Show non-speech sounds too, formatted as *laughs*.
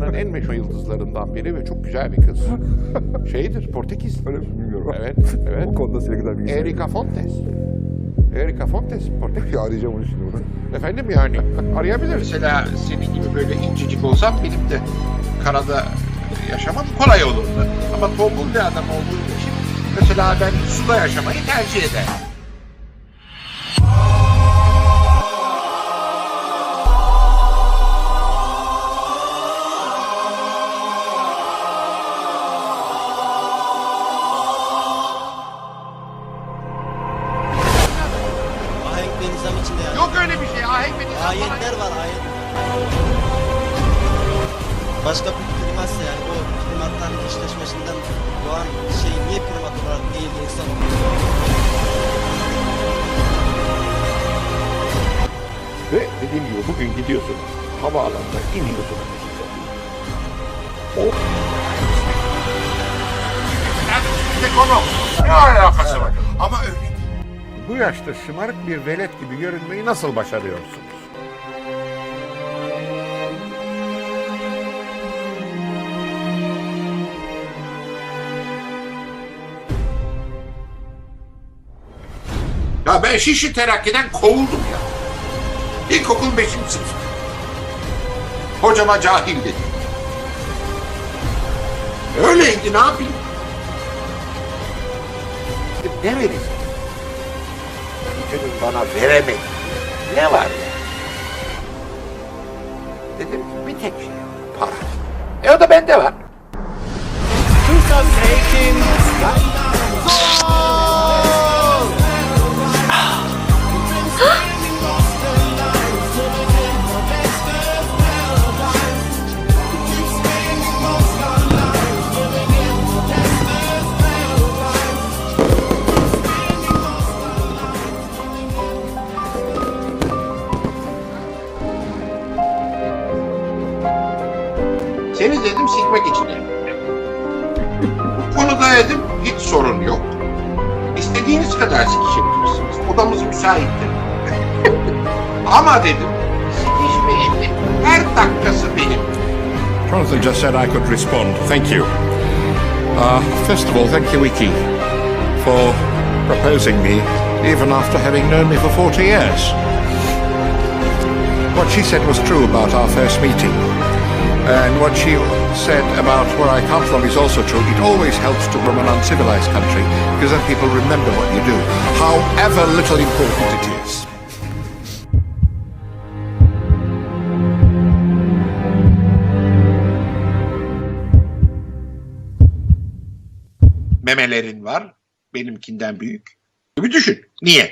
dünyanın en meşhur yıldızlarından biri ve çok güzel bir kız. *laughs* Şeydir, Portekiz. Öyle mi bilmiyorum. Evet, evet. *laughs* O konuda senin kadar bilgisi. Erika Fontes. Erika Fontes, Portekiz. Ya arayacağım onu şimdi bunu. Efendim yani arayabilir. Mesela senin gibi böyle incecik olsam benim de karada yaşamam kolay olurdu. Ama tombul bir adam olduğum için mesela ben suda yaşamayı tercih ederim. İçinde yani. Yok öyle bir şey. Ahenk ve nizam falan Ayetler var ayet. Başka bir primatsa yani o primatların eşleşmesinden doğan şey niye primat olarak değil insan Ve dediğim gibi bugün gidiyorsun havaalanına iniyorsun. O... konu. Ne alakası var? Ama öyle. Bu yaşta şımarık bir velet gibi görünmeyi nasıl başarıyorsunuz? Ya ben Şişli Terakki'den kovuldum ya. İlkokul beşinci sınıf. Hocama cahil dedi. Öyleydi ne yapayım? Ne verirsin? Senin bana veremedin. Ne var ya? Dedim ki bir tek şey para. E o da bende var. Seni dedim sikmek için konuda dedim hiç sorun yok. İstediğiniz kadar sikişebilirsiniz. Odamız müsaittir. *laughs* Ama dedim her dakikası benim. Jonathan just said I could respond. Thank you. Uh, first of all, thank you, Iki, for proposing me even after having known me for 40 years. What she said was true about our first meeting. And what she said about where I come from is also true. It always helps to from an uncivilized country because then people remember what you do, however little important it is. Memelerin var. Benimkinden büyük. Bir düşün. Niye?